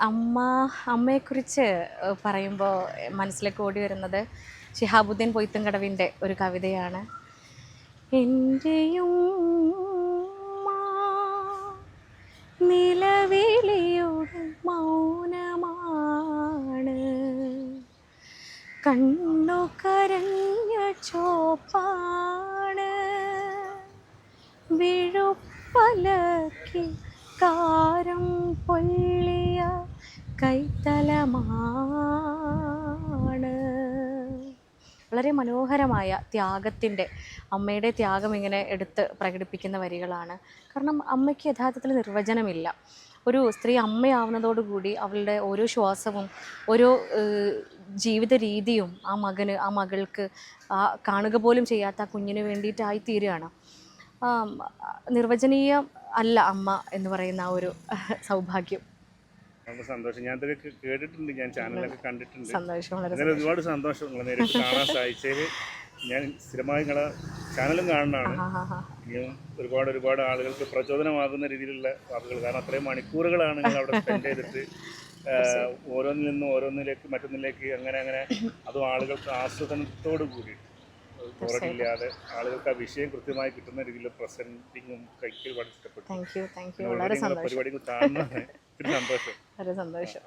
അമ്മ അമ്മയെക്കുറിച്ച് പറയുമ്പോൾ മനസ്സിലേക്ക് ഓടി വരുന്നത് ഷിഹാബുദ്ദീൻ പൊയ്ത്തുംകടവിന്റെ ഒരു കവിതയാണ്. എന്റെയും നിലവിളിയുടെ മൗനമാണ്. കണ്ണു കരഞ്ഞ ചോപ്പാണ്. വിഴുപ്പലക്കി കാരം കൈത്തലമാണ് വളരെ മനോഹരമായ ത്യാഗത്തിന്റെ അമ്മയുടെ ത്യാഗം ഇങ്ങനെ എടുത്ത് പ്രകടിപ്പിക്കുന്ന വരികളാണ്. കാരണം അമ്മയ്ക്ക് യഥാർത്ഥത്തിൽ നിർവചനമില്ല. ഒരു സ്ത്രീ അമ്മയാവുന്നതോടുകൂടി അവളുടെ ഓരോ ശ്വാസവും ഓരോ ജീവിത രീതിയും ആ മകന് ആ മകൾക്ക് ആ കാണുക പോലും ചെയ്യാത്ത ആ കുഞ്ഞിന് വേണ്ടിയിട്ടായി തീരുകയാണ് നിർവചനീയം അല്ല അമ്മ എന്ന് പറയുന്ന ആ ഒരു സൗഭാഗ്യം. നമുക്ക് സന്തോഷം. ഞാൻ ഇതൊക്കെ കേട്ടിട്ടുണ്ട് ഞാൻ ചാനലൊക്കെ കണ്ടിട്ടുണ്ട്. അങ്ങനെ ഒരുപാട് സന്തോഷം. നിങ്ങളെ നേരിട്ട് കാണാൻ സാധിച്ചതിൽ ഞാൻ സ്ഥിരമായി നിങ്ങളെ ചാനലും കാണുന്നതാണ്. ഇനിയും ഒരുപാട് ഒരുപാട് ആളുകൾക്ക് പ്രചോദനമാകുന്ന രീതിയിലുള്ള വാക്കുകൾ. കാരണം അത്രയും മണിക്കൂറുകളാണ് നിങ്ങൾ അവിടെ സ്പെൻഡ് ചെയ്തിട്ട് ഓരോന്നിൽ നിന്നും ഓരോന്നിലേക്ക് മറ്റൊന്നിലേക്ക് അങ്ങനെ അങ്ങനെ. അതും ആളുകൾക്ക് ആസ്വദനത്തോട് കൂടി. കുറവില്ലാതെ ആളുകൾക്ക് ആ വിഷയം കൃത്യമായി കിട്ടുന്ന രീതിയിൽ പ്രസന്റിങ്ങും കൈക്ക് ഒരുപാട് ഇഷ്ടപ്പെട്ടു. താങ്ക് യു താങ്ക് യു വളരെ സന്തോഷം. പരിപാടികൾ കാണുന്നതാണ്. വളരെ സന്തോഷം.